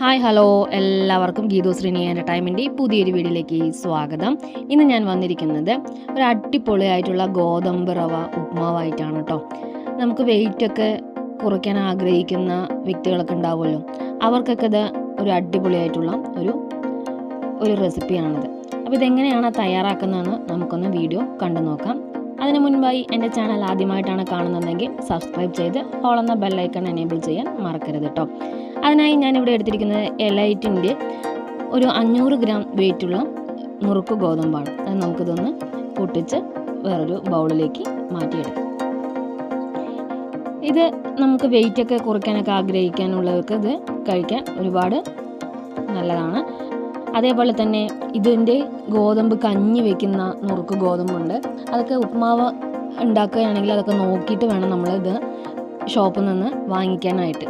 Hi hello. എല്ലാവർക്കും ഗീതു ശ്രീനി ഈ പുതിയൊരു വീഡിയോയിലേക്ക് സ്വാഗതം. ഇന്ന് ഞാൻ വന്നിരിക്കുന്നത് ഒരു അടിപൊളിയായിട്ടുള്ള ഗോതമ്പ് റവ ഉപ്മാവായിട്ടാണ് കേട്ടോ നമുക്ക് വെയിറ്റൊക്കെ കുറയ്ക്കാൻ ആഗ്രഹിക്കുന്ന വ്യക്തികളൊക്കെ ഉണ്ടാവുമല്ലോ. അവർക്കൊക്കെ ഇത് ഒരു അടിപൊളിയായിട്ടുള്ള ഒരു ഒരു റെസിപ്പിയാണിത് അപ്പോൾ ഇതെങ്ങനെയാണ് തയ്യാറാക്കുന്നതെന്ന് നമുക്കൊന്ന് വീഡിയോ കണ്ടു നോക്കാം അതിന് മുൻപായി എന്റെ ചാനൽ ആദ്യമായിട്ടാണ് കാണുന്നതെങ്കിൽ സബ്സ്ക്രൈബ് ചെയ്ത് ഹോൾ എന്ന ബെല്ലൈക്കൺ എനേബിൾ ചെയ്യാൻ മറക്കരുത് കേട്ടോ അതിനായി ഞാനിവിടെ എടുത്തിരിക്കുന്നത് എലൈറ്റിന്റെ ഒരു അഞ്ഞൂറ് ഗ്രാം വെയിറ്റുള്ള മുറുക്ക് ഗോതമ്പാണ്. അത് നമുക്കിതൊന്ന് പൊട്ടിച്ച് വേറൊരു ബൗളിലേക്ക് മാറ്റിയെടുക്കാം. ഇത് നമുക്ക് വെയിറ്റൊക്കെ കുറയ്ക്കാനൊക്കെ ആഗ്രഹിക്കാനുള്ളവർക്ക് ഇത് കഴിക്കാൻ ഒരുപാട് നല്ലതാണ്. അതേപോലെ തന്നെ ഇതിന്റെ ഗോതമ്പ് കഞ്ഞി വെക്കുന്ന നുറുക്ക് ഗോതമ്പുണ്ട്. അതൊക്കെ ഉപ്മാവ് ഉണ്ടാക്കുകയാണെങ്കിൽ അതൊക്കെ നോക്കിയിട്ട് വേണം നമ്മളിത് ഷോപ്പിൽ നിന്ന് വാങ്ങിക്കാനായിട്ട്.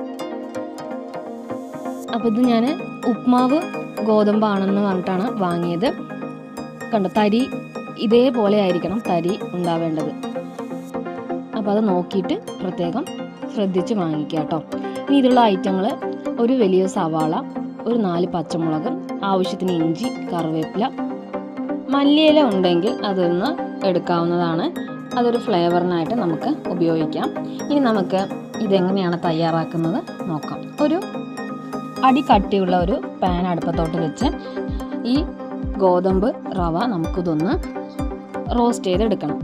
അപ്പോൾ ഇത് ഞാൻ ഉപ്മാവ് ഗോതമ്പാണെന്ന് പറഞ്ഞിട്ടാണ് വാങ്ങിയത്. കണ്ടോ തരി ഇതേപോലെ ആയിരിക്കണം തരി ഉണ്ടാവേണ്ടത്. അപ്പോൾ അത് നോക്കിയിട്ട് പ്രത്യേകം ശ്രദ്ധിച്ച് വാങ്ങിക്കുക കേട്ടോ. ഇനി ഇതിലുള്ള ഐറ്റങ്ങൾ ഒരു വലിയ സവാള ഒരു നാല് പച്ചമുളക് ആവശ്യത്തിന് ഇഞ്ചി കറിവേപ്പില മല്ലിയില ഉണ്ടെങ്കിൽ അതൊന്ന് എടുക്കാവുന്നതാണ്. അതൊരു ഫ്ലേവറിനായിട്ട് നമുക്ക് ഉപയോഗിക്കാം. ഇനി നമുക്ക് ഇതെങ്ങനെയാണ് തയ്യാറാക്കുന്നത് നോക്കാം. ഒരു അടി കട്ടിയുള്ള ഒരു പാൻ അടുപ്പത്തോട്ട് വെച്ച് ഈ ഗോതമ്പ് റവ നമുക്കിതൊന്ന് റോസ്റ്റ് ചെയ്തെടുക്കണം.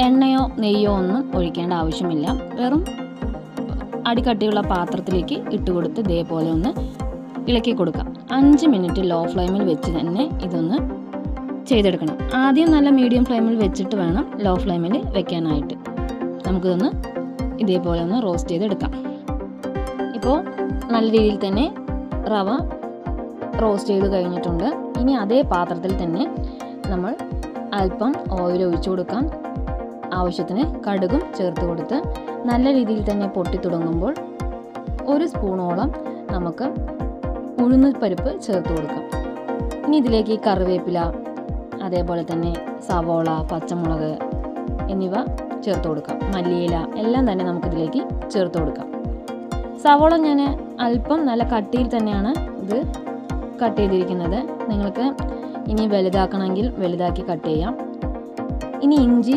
എണ്ണയോ നെയ്യോ ഒന്നും ഒഴിക്കേണ്ട ആവശ്യമില്ല. വെറും അടിക്കട്ടിയുള്ള പാത്രത്തിലേക്ക് ഇട്ടുകൊടുത്ത് ഇതേപോലെ ഒന്ന് ഇളക്കി കൊടുക്കാം. അഞ്ച് മിനിറ്റ് ലോ ഫ്ലെയിമിൽ വെച്ച് തന്നെ ഇതൊന്ന് ചെയ്തെടുക്കണം. ആദ്യം നല്ല മീഡിയം ഫ്ലെയിമിൽ വെച്ചിട്ട് വേണം ലോ ഫ്ലെയിമിൽ വെക്കാനായിട്ട്. നമുക്കിതൊന്ന് ഇതേപോലെ ഒന്ന് റോസ്റ്റ് ചെയ്തെടുക്കാം. ഇപ്പോൾ നല്ല രീതിയിൽ തന്നെ റവ റോസ്റ്റ് ചെയ്ത് കഴിഞ്ഞിട്ടുണ്ട്. ഇനി അതേ പാത്രത്തിൽ തന്നെ നമ്മൾ അല്പം ഓയിൽ ഒഴിച്ചു കൊടുക്കാം. ആവശ്യത്തിന് കടുകും ചേർത്ത് കൊടുത്ത് നല്ല രീതിയിൽ തന്നെ പൊട്ടി തുടങ്ങുമ്പോൾ ഒരു സ്പൂണോളം നമുക്ക് ഉഴുന്ന് പരിപ്പ് ചേർത്ത് കൊടുക്കാം. ഇനി ഇതിലേക്ക് കറിവേപ്പില അതേപോലെ തന്നെ സവോള പച്ചമുളക് എന്നിവ ചേർത്ത് കൊടുക്കാം. മല്ലിയില എല്ലാം തന്നെ നമുക്കിതിലേക്ക് ചേർത്ത് കൊടുക്കാം. സവോള ഞാൻ അല്പം നല്ല കട്ടിയിൽ തന്നെയാണ് ഇത് കട്ട് ചെയ്തിരിക്കുന്നത്. നിങ്ങൾക്ക് ഇനി വലുതാക്കണമെങ്കിൽ വലുതാക്കി കട്ട് ചെയ്യാം. ഇനി ഇഞ്ചി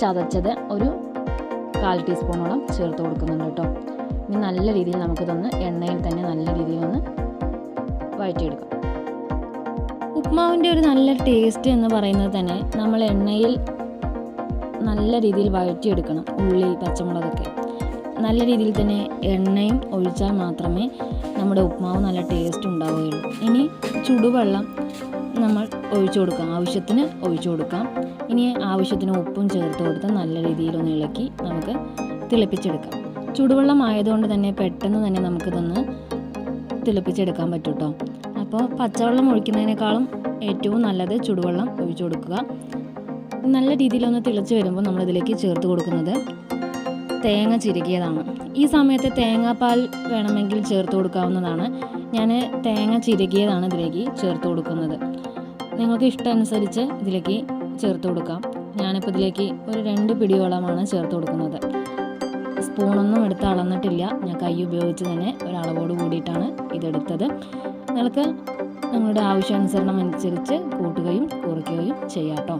ചതച്ചത് ഒരു കാൽ ടീസ്പൂണോളം ചേർത്ത് കൊടുക്കുന്നുണ്ട് കേട്ടോ. ഇനി നല്ല രീതിയിൽ നമുക്കിതൊന്ന് എണ്ണയിൽ തന്നെ നല്ല രീതിയിൽ ഒന്ന് വഴറ്റിയെടുക്കാം. ഉപ്മാവിന്റെ ഒരു നല്ല ടേസ്റ്റ് എന്ന് പറയുന്നത് തന്നെ നമ്മൾ എണ്ണയിൽ നല്ല രീതിയിൽ വഴറ്റിയെടുക്കണം ഉള്ളി പച്ചമുളകൊക്കെ. നല്ല രീതിയിൽ തന്നെ എണ്ണയും ഒഴിച്ചാൽ മാത്രമേ നമ്മുടെ ഉപ്മാവ് നല്ല ടേസ്റ്റ് ഉണ്ടാവുകയുള്ളൂ. ഇനി ചുടുവെള്ളം നമ്മൾ ഒഴിച്ചു കൊടുക്കാം. ആവശ്യത്തിന് ഒഴിച്ചു കൊടുക്കാം. ഇനി ആവശ്യത്തിന് ഉപ്പും ചേർത്ത് കൊടുത്ത് നല്ല രീതിയിലൊന്ന് ഇളക്കി നമുക്ക് തിളപ്പിച്ചെടുക്കാം. ചുടുവെള്ളം ആയതുകൊണ്ട് തന്നെ പെട്ടെന്ന് തന്നെ നമുക്കിതൊന്ന് തിളപ്പിച്ചെടുക്കാൻ പറ്റും കേട്ടോ അപ്പോൾ പച്ചവെള്ളം ഒഴിക്കുന്നതിനേക്കാളും ഏറ്റവും നല്ലത് ചുടുവെള്ളം ഒഴിച്ചു കൊടുക്കുക. നല്ല രീതിയിലൊന്ന് തിളച്ച് വരുമ്പോൾ നമ്മളിതിലേക്ക് ചേർത്ത് കൊടുക്കുന്നത് തേങ്ങ ചിരകിയതാണ്. ഈ സമയത്ത് തേങ്ങാപ്പാൽ വേണമെങ്കിൽ ചേർത്ത് കൊടുക്കാവുന്നതാണ്. ഞാൻ തേങ്ങ ചിരകിയതാണ് ഇതിലേക്ക് ചേർത്ത് കൊടുക്കുന്നത്. നിങ്ങൾക്ക് ഇഷ്ടമനുസരിച്ച് ഇതിലേക്ക് ചേർത്ത് കൊടുക്കാം. ഞാനിപ്പോൾ ഇതിലേക്ക് ഒരു രണ്ട് പിടിയോളമാണ് ചേർത്ത് കൊടുക്കുന്നത്. സ്പൂണൊന്നും എടുത്ത് അളന്നിട്ടില്ല. ഞാൻ കൈ ഉപയോഗിച്ച് തന്നെ ഒരളവോട് കൂടിയിട്ടാണ് ഇതെടുത്തത്. നിങ്ങൾക്ക് നിങ്ങളുടെ ആവശ്യാനുസരണം അനുസരിച്ച് കൂട്ടുകയും കുറയ്ക്കുകയും ചെയ്യാം കേട്ടോ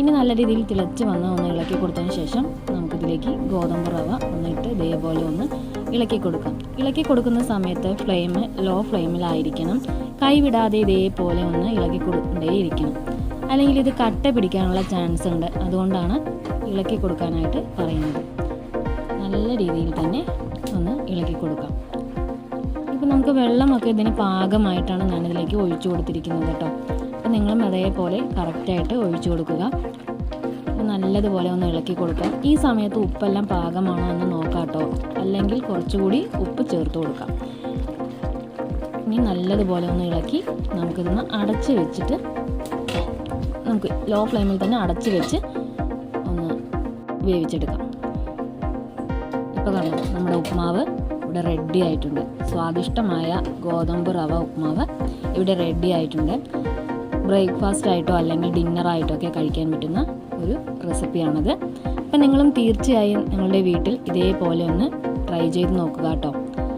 ഇനി നല്ല രീതിയിൽ തിളച്ച് വന്ന് ഒന്ന് ഇളക്കി കൊടുത്തതിന് ശേഷം നമുക്കിതിലേക്ക് ഗോതമ്പ് റവ ഒന്നിട്ട് ഇതേപോലെ ഒന്ന് ഇളക്കി കൊടുക്കാം. ഇളക്കി കൊടുക്കുന്ന സമയത്ത് ഫ്ലെയിം ലോ ഫ്ലെയിമിലായിരിക്കണം. കൈ വിടാതെ ഇതേപോലെ ഒന്ന് ഇളക്കി കൊടുക്കേണ്ടിയിരിക്കണം. അല്ലെങ്കിൽ ഇത് കട്ട പിടിക്കാനുള്ള ചാൻസ് ഉണ്ട് അതുകൊണ്ടാണ് ഇളക്കി കൊടുക്കാനായിട്ട് പറയുന്നത്. രീതിയിൽ തന്നെ ഒന്ന് ഇളക്കി കൊടുക്കാം. ഇപ്പം നമുക്ക് വെള്ളമൊക്കെ ഇതിന് പാകമായിട്ടാണ് ഞാനിതിലേക്ക് ഒഴിച്ചു കൊടുത്തിരിക്കുന്നത് കേട്ടോ. അപ്പോൾ നിങ്ങളും അതേപോലെ കറക്റ്റായിട്ട് ഒഴിച്ചു കൊടുക്കുക. നല്ലതുപോലെ ഒന്ന് ഇളക്കി കൊടുക്കാം. ഈ സമയത്ത് ഉപ്പെല്ലാം പാകമാണോ എന്ന് നോക്കാം കേട്ടോ. അല്ലെങ്കിൽ കുറച്ചുകൂടി ഉപ്പ് ചേർത്ത് കൊടുക്കാം. ഇനി നല്ലതുപോലെ ഒന്ന് ഇളക്കി നമുക്കിതൊന്ന് അടച്ച് വെച്ചിട്ട് നമുക്ക് ലോ ഫ്ലെയിമിൽ തന്നെ അടച്ച് വെച്ച് ഒന്ന് വേവിച്ചെടുക്കാം. ഇപ്പോൾ കണ്ടോ നമ്മുടെ ഉപ്മാവ്. ഇവിടെ റെഡി ആയിട്ടുണ്ട്. സ്വാദിഷ്ടമായ ഗോതമ്പ് റവ ഉപ്മാവ് ഇവിടെ റെഡി ആയിട്ടുണ്ട്. ബ്രേക്ക്ഫാസ്റ്റ് ആയിട്ടോ അല്ലെങ്കിൽ ഡിന്നർ ആയിട്ടോ ഒക്കെ കഴിക്കാൻ പറ്റുന്ന ഒരു റെസിപ്പിയാണത് അപ്പം നിങ്ങളും തീർച്ചയായും നിങ്ങളുടെ വീട്ടിൽ ഇതേപോലെ ഒന്ന് ട്രൈ ചെയ്ത് നോക്കുക കേട്ടോ.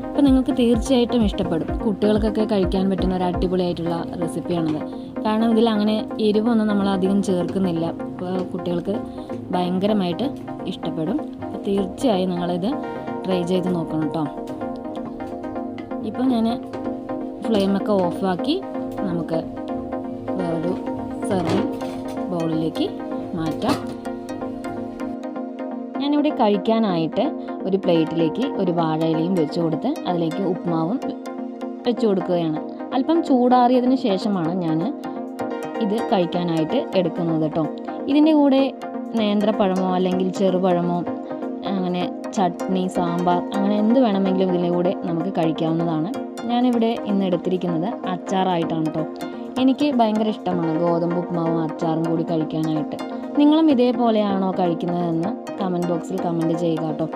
അപ്പോൾ നിങ്ങൾക്ക് തീർച്ചയായിട്ടും ഇഷ്ടപ്പെടും. കുട്ടികൾക്കൊക്കെ കഴിക്കാൻ പറ്റുന്ന ഒരു അടിപൊളിയായിട്ടുള്ള റെസിപ്പിയാണത് കാരണം ഇതിൽ അങ്ങനെ എരിവൊന്നും നമ്മൾ അധികം ചേർക്കുന്നില്ല. അപ്പോൾ കുട്ടികൾക്ക് ഭയങ്കരമായിട്ട് ഇഷ്ടപ്പെടും. തീർച്ചയായും നിങ്ങളിത് ട്രൈ ചെയ്ത് നോക്കണം കേട്ടോ ഇപ്പോൾ ഞാൻ ഫ്ലെയിമൊക്കെ ഓഫാക്കി നമുക്ക് വേറൊരു സെർവിങ് ബൗളിലേക്ക് മാറ്റാം. ഞാനിവിടെ കഴിക്കാനായിട്ട് ഒരു പ്ലേറ്റിലേക്ക് ഒരു വാഴയിലയും വെച്ച് കൊടുത്ത് അതിലേക്ക് ഉപ്മാവും വെച്ച് കൊടുക്കുകയാണ്. അല്പം ചൂടാറിയതിന് ശേഷമാണ് ഞാൻ ഇത് കഴിക്കാനായിട്ട് എടുക്കുന്നത് കേട്ടോ ഇതിന്റെ കൂടെ നേന്ത്രപ്പഴമോ അല്ലെങ്കിൽ ചെറുപഴമോ അങ്ങനെ ചട്നി സാമ്പാർ അങ്ങനെ എന്ത് വേണമെങ്കിലും ഇതിന്റെ കൂടെ നമുക്ക് കഴിക്കാവുന്നതാണ്. ഞാനിവിടെ ഇന്ന് എടുത്തിരിക്കുന്നത് അച്ചാറായിട്ടാണ് കേട്ടോ എനിക്ക് ഭയങ്കര ഇഷ്ടമാണ് ഗോതമ്പ് ഉപ്മാവും അച്ചാറും കൂടി കഴിക്കാനായിട്ട്. നിങ്ങളും ഇതേപോലെയാണോ കഴിക്കുന്നതെന്ന് കമന്റ് ബോക്സിൽ കമന്റ് ചെയ്യുക കേട്ടോ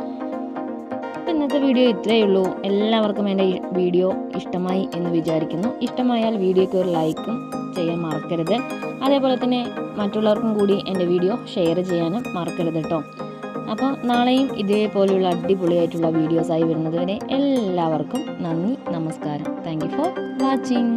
ഇന്നത്തെ വീഡിയോ ഇത്രയേ ഉള്ളൂ. എല്ലാവർക്കും എന്റെ വീഡിയോ ഇഷ്ടമായി എന്ന് വിചാരിക്കുന്നു. ഇഷ്ടമായാൽ വീഡിയോയ്ക്ക് ഒരു ലൈക്കും ചെയ്യാൻ മറക്കരുത്. അതേപോലെ തന്നെ മറ്റുള്ളവർക്കും കൂടി എന്റെ വീഡിയോ ഷെയർ ചെയ്യാനും മറക്കരുത് കേട്ടോ അപ്പോൾ നാളെയും ഇതേപോലെയുള്ള അടിപൊളിയായിട്ടുള്ള വീഡിയോസായി വരുന്നതുവരെ എല്ലാവർക്കും നന്ദി നമസ്കാരം. Thank for watching